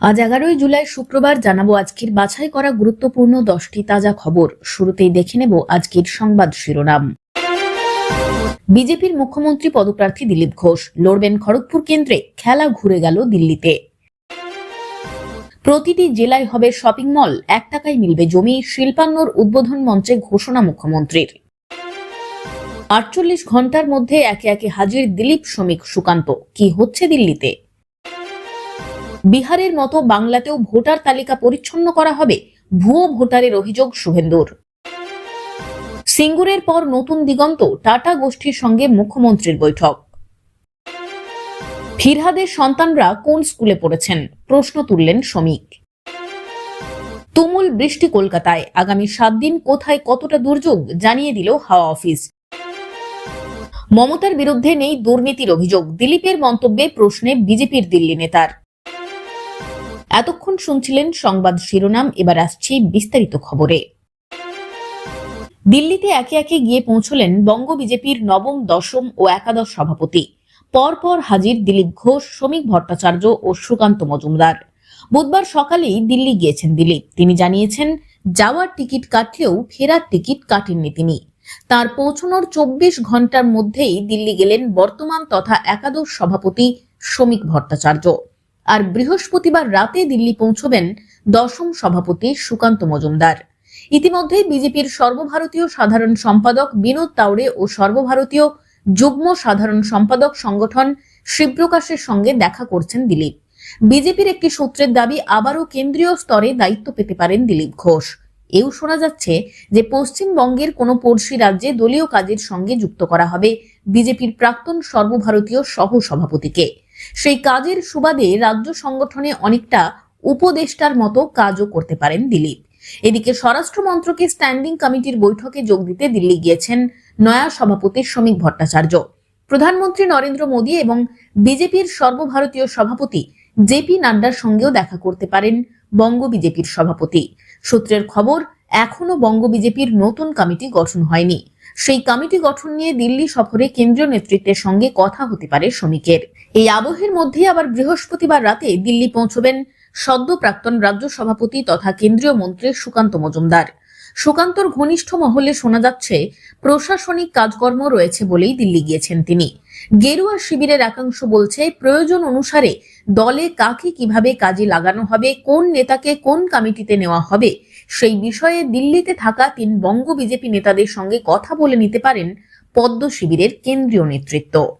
আজ এগারোই জুলাই শুক্রবার জানাব আজকের বাছাই করা গুরুত্বপূর্ণ দশটি তাজা খবর। শুরুতেই দেখে নেব আজকের সংবাদ শিরোনাম। বিজেপির মুখ্যমন্ত্রী পদপ্রার্থী দিলীপ ঘোষ লড়বেন খড়গপুর কেন্দ্রে, খেলা ঘুরে গেল দিল্লিতে। প্রতিটি জেলায় হবে শপিং মল, এক টাকায় মিলবে জমি, শিল্পান্নর উদ্বোধন মঞ্চে ঘোষণা মুখ্যমন্ত্রীর। আটচল্লিশ ঘণ্টার মধ্যে একে একে হাজির দিলীপ শ্রমিক সুকান্ত। কি হচ্ছে দিল্লিতে? বিহারের মতো বাংলাতেও ভোটার তালিকা পরিচ্ছন্ন করা হবে, ভুয়ো ভোটারের অভিযোগ শুভেন্দুর। সিঙ্গুরের পর নতুন দিগন্ত, টাটা গোষ্ঠীর সঙ্গে মুখ্যমন্ত্রীর বৈঠক। ফিরহাদের সন্তানরা কোন স্কুলে পড়েছেন? প্রশ্ন তুললেন শ্রমিক। তুমুল বৃষ্টি কলকাতায়, আগামী সাত দিন কোথায় কতটা দুর্যোগ জানিয়ে দিল হাওয়া অফিস। মমতার বিরুদ্ধে নেই দুর্নীতির অভিযোগ, দিলীপের মন্তব্যে প্রশ্নে বিজেপির দিল্লি নেতার। এতক্ষণ শুনছিলেন সংবাদ শিরোনাম, এবার আসছি বিস্তারিত খবরে। দিল্লিতে একে একে গিয়ে পৌঁছলেন বঙ্গ বিজেপির নবম, দশম ও একাদশ সভাপতি। পরপর হাজির দিলীপ ঘোষ, শ্রমিক ভট্টাচার্য ও সুকান্ত মজুমদার। বুধবার সকালেই দিল্লি গিয়েছেন দিলীপ। তিনি জানিয়েছেন, যাওয়ার টিকিট কাটলেও ফেরার টিকিট কাটেননি তিনি। তার পৌঁছানোর চব্বিশ ঘণ্টার মধ্যেই দিল্লি গেলেন বর্তমান তথা একাদশ সভাপতি শ্রমিক ভট্টাচার্য। আর বৃহস্পতিবার রাতে দিল্লি পৌঁছবেন দশম সভাপতি সুকান্ত মজুমদার। ইতিমধ্যে বিজেপির সর্বভারতীয় সাধারণ সম্পাদক বিনোদ তাওড়ে ও সর্বভারতীয় যুগ্ম সাধারণ সম্পাদক সংগঠন শিবপ্রকাশের সঙ্গে দেখা করছেন দিলীপ। বিজেপির একটি সূত্রের দাবি, আবারও কেন্দ্রীয় স্তরে দায়িত্ব পেতে পারেন দিলীপ ঘোষ। এও শোনা যাচ্ছে যে পশ্চিমবঙ্গের কোনো পড়শি রাজ্যে দলীয় কাজের সঙ্গে যুক্ত করা হবে বিজেপির প্রাক্তন সর্বভারতীয় সহ সভাপতিকে সেই কাজের সুবাদে রাজ্য সংগঠনে অনেকটা উপদেষ্টার মতো কাজও করতে পারেন দিলীপ। এদিকে স্বরাষ্ট্র মন্ত্রকের স্ট্যান্ডিং কমিটির বৈঠকে যোগ দিতে দিল্লি গিয়েছেন নয়া সভাপতি শ্রমিক ভট্টাচার্য। প্রধানমন্ত্রী নরেন্দ্র মোদী এবং বিজেপির সর্বভারতীয় সভাপতি জেপি নাড্ডার সঙ্গেও দেখা করতে পারেন বঙ্গ বিজেপির সভাপতি। সূত্রের খবর, এখনও বঙ্গ বিজেপির নতুন কমিটি গঠন হয়নি। সেই কমিটি গঠন নিয়ে দিল্লি সফরে কেন্দ্রীয় নেতৃত্বের সঙ্গে কথা হতে পারে শ্রমিকের। এই আবহের মধ্যে আবার বৃহস্পতিবার রাতে দিল্লি পৌঁছবেন সদ্য প্রাক্তন রাজ্য সভাপতি তথা কেন্দ্রীয় মন্ত্রী সুকান্ত মজুমদার। সুকান্তর ঘনিষ্ঠ মহলে শোনা যাচ্ছে, প্রশাসনিক কাজকর্ম রয়েছে বলেই দিল্লি গিয়েছেন তিনি। গেরুয়া শিবিরের একাংশ বলছে, প্রয়োজন অনুসারে দলে কাকে কীভাবে কাজে লাগানো হবে, কোন নেতাকে কোন কমিটিতে নেওয়া হবে সেই বিষয়ে দিল্লিতে থাকা তিন বঙ্গ বিজেপি নেতাদের সঙ্গে কথা বলে নিতে পারেন পদ্ম শিবিরের কেন্দ্রীয় নেতৃত্ব।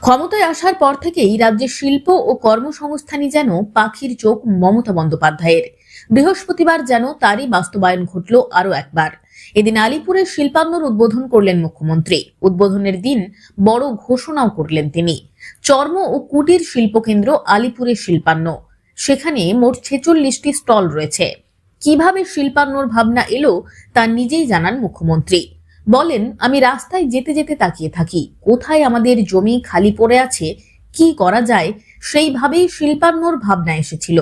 ক্ষমতায় আসার পর থেকেই রাজ্যের শিল্প ও কর্মসংস্থানই যেন পাখির চোখ মমতা বন্দ্যোপাধ্যায়ের। বৃহস্পতিবার যেন তারই বাস্তবায়ন ঘটল আরও একবার। এদিন আলিপুরের শিল্পান্নর উদ্বোধন করলেন মুখ্যমন্ত্রী। উদ্বোধনের দিন বড় ঘোষণাও করলেন তিনি। চর্ম ও কুটির শিল্পকেন্দ্র আলিপুরের শিল্পান্ন। সেখানে মোট ছেচল্লিশটি স্টল রয়েছে। কীভাবে শিল্পান্নর ভাবনা এলো তা নিজেই জানান মুখ্যমন্ত্রী। বলেন, আমি রাস্তায় যেতে যেতে তাকিয়ে থাকি। কোথায় আমাদের জমি খালি পড়ে আছে, কি করা যায়, সেইভাবেই শিল্পান্নর ভাবনা এসেছিল।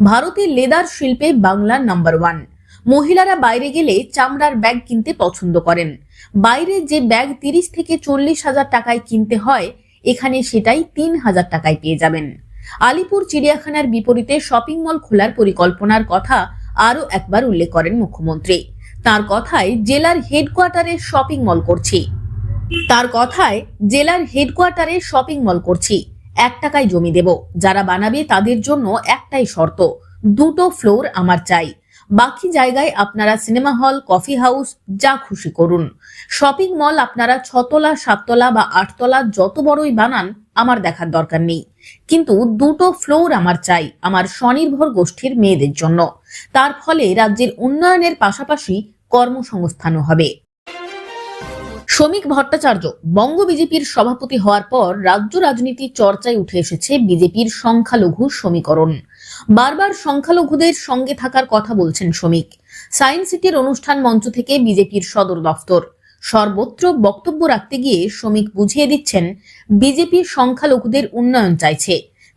ভারতের লেদার শিল্পে বাংলার নাম্বার ওয়ান। মহিলারা বাইরে গেলে চামড়ার ব্যাগ কিনতে পছন্দ করেন। বাইরে যে ব্যাগ তিরিশ থেকে চল্লিশ হাজার টাকায় কিনতে হয়, এখানে সেটাই তিন হাজার টাকায় পেয়ে যাবেন। আলিপুর চিড়িয়াখানার বিপরীতে শপিং মল খোলার পরিকল্পনার কথা আরও একবার উল্লেখ করেন মুখ্যমন্ত্রী। তার কথায় জেলার হেডকোয়ার্টারে শপিং মল করছি। তার কথায় জেলার হেডকোয়ার্টারে শপিং মল করছি। এক টাকায় জমি দেব। যারা বানাবে তাদের জন্য একটাই শর্ত, দুটো ফ্লোর আমার চাই। বাকি জায়গায় আপনারা সিনেমা হল, কফি হাউস, যা খুশি করুন। শপিং মল আপনারা ছতলা, সাততলা বা আটতলা যত বড়ই বানান, আমার দেখার দরকার নেই। কিন্তু দুটো ফ্লোর আমার চাই, আমার স্বনির্ভর গোষ্ঠীর মেয়েদের জন্য। তার ফলে রাজ্যের উন্নয়নের পাশাপাশি কর্মসংস্থানও হবে। শ্রমিক ভট্টাচার্য বঙ্গ বিজেপির সভাপতি হওয়ার পর রাজ্য রাজনীতির চর্চায় উঠে এসেছে বিজেপির সংখ্যালঘু সমীকরণ। বারবার সংখ্যালঘুদের সঙ্গে থাকার কথা বলছেন শ্রমিক। সায়েন্স সিটির অনুষ্ঠান মঞ্চ থেকে বিজেপির সদর দফতর। সর্বত্র বক্তব্য রাখতে গিয়ে শ্রমিক বুঝিয়ে দিচ্ছেন, বিজেপি সংখ্যালঘুদের উন্নয়ন চাইছে।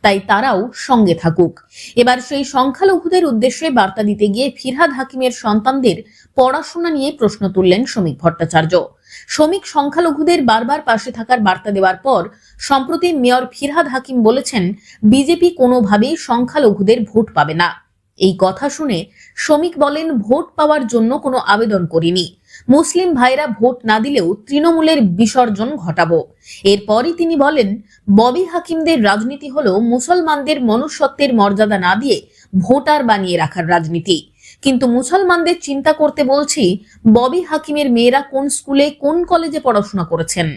তাই তারাও সঙ্গে থাকুক। এবার সেই সংখ্যালঘুদের উদ্দেশ্যে বার্তা দিতে গিয়ে ফিরহাদ হাকিমের সন্তানদের পড়াশোনা নিয়ে প্রশ্ন তুললেন শ্রমিক ভট্টাচার্য। শ্রমিক সংখ্যালঘুদের বারবার পাশে থাকার বার্তা দেওয়ার পর, সম্প্রতি মেয়র ফিরহাদ হাকিম বলেছেন, বিজেপি কোনোভাবেই সংখ্যালঘুদের ভোট পাবে না। এই কথা শুনে শ্রমিক বলেন, ভোট পাওয়ার জন্য কোনো আবেদন করিনি। মুসলিম ভাইরা ভোট না দিলেও তৃণমূলের বিসর্জন ঘটাবো। এরপরই তিনি বলেন, ববি হাকিমদের রাজনীতি হলো মুসলমানদের মনুষ্যত্বের মর্যাদা না দিয়ে ভোটার বানিয়ে রাখার রাজনীতি। কিন্তু মুসলমানদের চিন্তা করতে বলছি, ববি হাকিমের মেয়েরা কোন স্কুলে, কোন কলেজে পড়াশোনা করেছেন?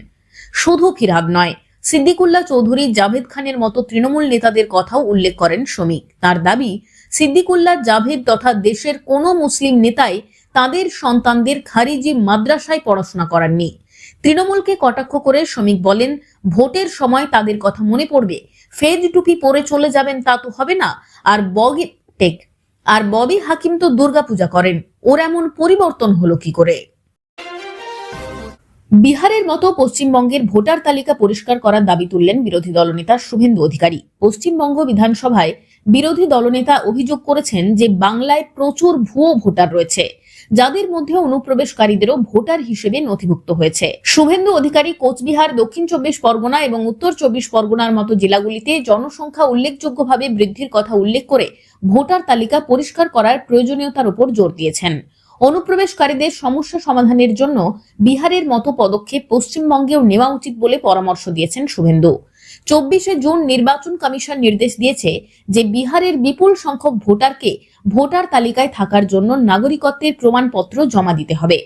শুধু ফিরহাদ নয়, সিদ্দিকুল্লাহ চৌধুরী, জাভেদ খানের মতো তৃণমূল নেতাদের কথাও উল্লেখ করেন শ্রমিক। তার দাবি, সিদ্দিকুল্লাহ, জাভেদ তথা দেশের কোনো মুসলিম নেতাই তাদের সন্তানদের খারিজি মাদ্রাসায় পড়াশোনা করাননি তৃণমূলকে কটাক্ষ করে শ্রমিক বলেন, ভোটের সময় তাদের কথা মনে পড়বে। ফেজ টুপি পরে চলে যাবেন তা তো হবে না। আর বগি টেক, আর ববি হাকিম তো দুর্গাপূজা করেন। ওর এমন পরিবর্তন হলো কি করে? বিহারের মতো পশ্চিমবঙ্গের ভোটার তালিকা পরিষ্কার করার দাবি তুললেন বিরোধী দলনেতা শুভেন্দু অধিকারী। পশ্চিমবঙ্গ বিধানসভায় বিরোধী দলনেতা অভিযোগ করেছেন যে বাংলায় প্রচুর ভুয়ো ভোটার রয়েছে। যাদের মধ্যে অনুপ্রবেশকারীদেরও ভোটার হিসেবে নথিভুক্ত হয়েছে। শুভেন্দু অধিকারী কোচবিহার, দক্ষিণ চব্বিশ পরগনা এবং উত্তর চব্বিশ পরগনার মতো জেলাগুলিতে জনসংখ্যা উল্লেখযোগ্যভাবে বৃদ্ধির কথা উল্লেখ করে ভোটার তালিকা পরিষ্কার করার প্রয়োজনীয়তার উপর জোর দিয়েছেন। অনুপ্রবেশকারীদের সমস্যা সমাধানের জন্য বিহারের মতো পদক্ষেপ পশ্চিমবঙ্গেও নেওয়া উচিত বলে পরামর্শ দিয়েছেন শুভেন্দু। চব্বিশে জুন নির্বাচন কমিশন নির্দেশ দিয়েছে যে বিহারের বিপুল সংখ্যক ভোটারকে ভোটার তালিকায় থাকার জন্য নাগরিকত্বের প্রমাণপত্র জমা দিতে হবে।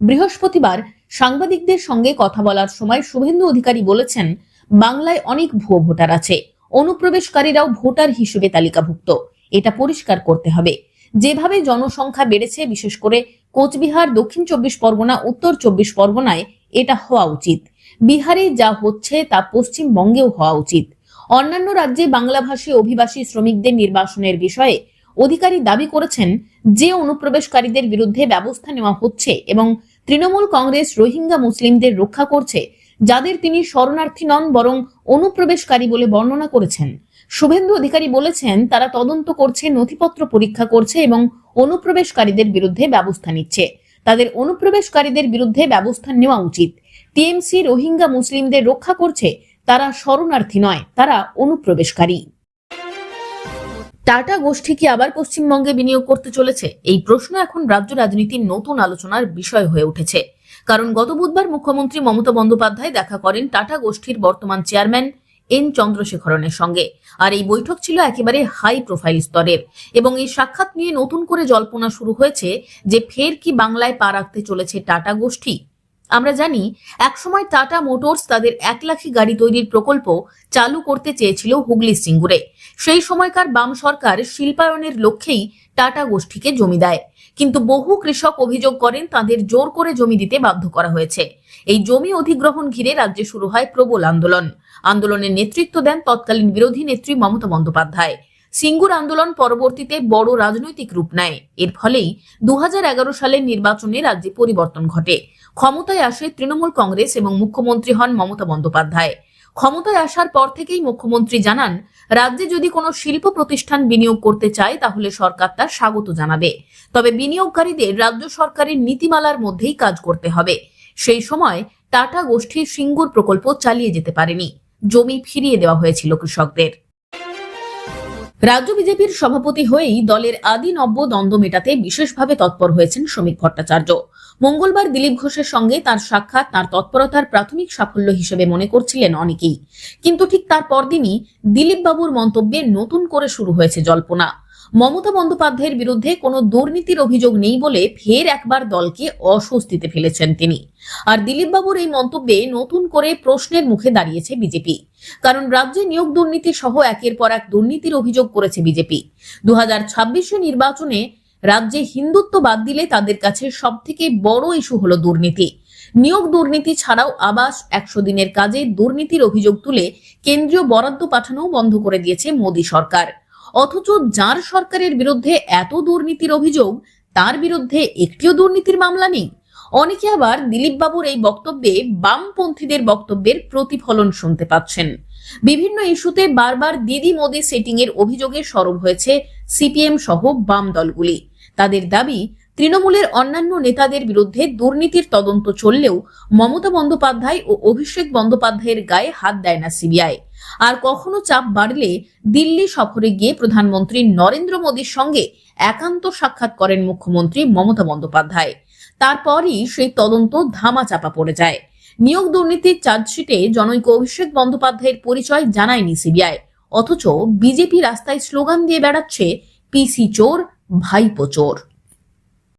বৃহস্পতিবার সাংবাদিকদের সঙ্গে কথা বলার সময় শুভেন্দু অধিকারী বলেছেন, বাংলায় অনেক ভুয়ো ভোটার আছে, অনুপ্রবেশকারীরাও ভোটার হিসেবে তালিকাভুক্ত। এটা পরিষ্কার করতে হবে। যেভাবে জনসংখ্যা বেড়েছে, বিশেষ করে কোচবিহার, দক্ষিণ চব্বিশ পরগনা, উত্তর চব্বিশ পরগনায় এটা হওয়া উচিত। বিহারে যা হচ্ছে তা পশ্চিমবঙ্গেও হওয়া উচিত। অন্যান্য রাজ্যে বাংলাভাষী অভিবাসী শ্রমিকদের নির্বাসনের বিষয়ে অধিকারী দাবি করেছেন যে অনুপ্রবেশকারীদের বিরুদ্ধে ব্যবস্থা নেওয়া হচ্ছে এবং তৃণমূল কংগ্রেস রোহিঙ্গা মুসলিমদের রক্ষা করছে, যাদের তিনি শরণার্থী নন বরং অনুপ্রবেশকারী বলে বর্ণনা করেছেন। শুভেন্দু অধিকারী বলেছেন, তারা তদন্ত করছে, নথিপত্র পরীক্ষা করছে এবং অনুপ্রবেশকারীদের বিরুদ্ধে ব্যবস্থা নিচ্ছে। তাদের অনুপ্রবেশকারীদের বিরুদ্ধে ব্যবস্থা নেওয়া উচিত। টিএমসি রোহিঙ্গা মুসলিমদের রক্ষা করছে, তারা শরণার্থী নয়, তারা অনুপ্রবেশকারী। টাটা গোষ্ঠী কি আবার পশ্চিমবঙ্গে বিনিয়োগ করতে চলেছে? এই প্রশ্ন এখন রাজ্য রাজনীতির নতুন আলোচনার বিষয় হয়ে উঠেছে। কারণ গত বুধবার মুখ্যমন্ত্রী মমতা বন্দ্যোপাধ্যায় দেখা করেন টাটা গোষ্ঠীর বর্তমান চেয়ারম্যান এন চন্দ্রশেখরনের সঙ্গে। আর এই বৈঠক ছিল একেবারে হাই প্রোফাইল স্তরের। এবং এই সাক্ষাৎ নিয়ে নতুন করে জল্পনা শুরু হয়েছে যে ফের কি বাংলায় পা রাখতে চলেছে টাটা গোষ্ঠী? আমরা জানি, একসময় টাটা মোটরস তাদের এক লাখি গাড়ি তৈরির প্রকল্প চালু করতে চেয়েছিল হুগলি সিঙ্গুরে। সেই সময়কার বাম সরকার শিল্পায়নের লক্ষ্যেই টাটা গোষ্ঠীকে জমি দেয়। কিন্তু বহু কৃষক অভিযোগ করেন, তাদের জোর করে জমি দিতে বাধ্য করা হয়েছে। এই জমি অধিগ্রহণ ঘিরে রাজ্যে শুরু হয় প্রবল আন্দোলন। আন্দোলনের নেতৃত্ব দেন তৎকালীন বিরোধী নেত্রী মমতা বন্দ্যোপাধ্যায়। সিঙ্গুর আন্দোলন পরবর্তীতে বড় রাজনৈতিক রূপ নেয়। এর ফলেই দু হাজার এগারো সালের নির্বাচনে রাজ্যে পরিবর্তন ঘটে। ক্ষমতায় আসে তৃণমূল কংগ্রেস এবং মুখ্যমন্ত্রী হন মমতা বন্দ্যোপাধ্যায়। ক্ষমতায় আসার পর থেকেই মুখ্যমন্ত্রী জানান, রাজ্যে যদি কোনো শিল্প প্রতিষ্ঠান বিনিয়োগ করতে চায়, তাহলে সরকার তার স্বাগত জানাবে। তবে বিনিয়োগকারীদের রাজ্য সরকারের নীতিমালার মধ্যেই কাজ করতে হবে। সেই সময় টাটা গোষ্ঠীর সিঙ্গুর প্রকল্প চালিয়ে যেতে পারেনি। জমি ফিরিয়ে দেওয়া হয়েছিল কৃষকদের। রাজ্য বিজেপির সভাপতি হয়েই দলের আদি নব্য দ্বন্দ্ব মেটাতে বিশেষভাবে তৎপর হয়েছেন শ্রমিক ভট্টাচার্য। মঙ্গলবার দিলীপ ঘোষের সঙ্গে তার সাক্ষাৎ, তার তৎপরতার প্রাথমিক সাফল্য হিসেবে মনে করছিলেন অনেকেই। কিন্তু ঠিক তার পরদিনই দিলীপ বাবুর মন্তব্যে নতুন করে শুরু হয়েছে জল্পনা। মমতা বন্দ্যোপাধ্যায়ের বিরুদ্ধে কোনো দুর্নীতির অভিযোগ নেই বলে ফের একবার দলকে অস্বস্তিতে ফেলেছেন তিনি। আর দিলীপ বাবুর এই মন্তব্যে নতুন করে প্রশ্নের মুখে দাঁড়িয়েছে বিজেপি। কারণ রাজ্যে নিয়োগ দুর্নীতি সহ একের পর এক দুর্নীতির অভিযোগ করেছে বিজেপি। দু হাজার নির্বাচনে রাজ্যে হিন্দুত্ব বাদ দিলে তাদের কাছে সব থেকে বড় ইস্যু হলো দুর্নীতি। নিয়োগ দুর্নীতি ছাড়াও আবাস, একশো দিনের কাজে দুর্নীতির অভিযোগ তুলে কেন্দ্রীয় বরাদ্দ পাঠানোও বন্ধ করে দিয়েছে মোদী সরকার। অথচ যার সরকারের বিরুদ্ধে এত দুর্নীতির অভিযোগ, তার বিরুদ্ধে একটিও দুর্নীতির মামলা নেই। অনেকে আবার দিলীপ বাবুর এই বক্তব্যে বামপন্থীদের বক্তব্যের প্রতিফলন শুনতে পাচ্ছেন। বিভিন্ন ইস্যুতে বারবার দিদি মোদি সেটিং এর অভিযোগে সরব হয়েছে সিপিএম সহ বাম দলগুলি। তাদের দাবি, তৃণমূলের অন্যান্য নেতাদের বিরুদ্ধে দুর্নীতির তদন্ত চললেও মমতা বন্দ্যোপাধ্যায় ও অভিষেক বন্দ্যোপাধ্যায়ের গায়ে হাত দেয় না সিবিআই। আর কখনো চাপ বাড়লে দিল্লি সফরে গিয়ে প্রধানমন্ত্রী নরেন্দ্র মোদীর সঙ্গে একান্ত সাক্ষাৎ করেন মুখ্যমন্ত্রী মমতা বন্দ্যোপাধ্যায়। তারপরই সেই তদন্ত ধামা চাপা পড়ে যায়। নিয়োগ দুর্নীতির চার্জশিটে জনৈক অভিষেক বন্দ্যোপাধ্যায়ের পরিচয় জানায়নি সিবিআই। অথচ বিজেপি রাস্তায় স্লোগান দিয়ে বেড়াচ্ছে, পিসি চোর ভাইপো চোর।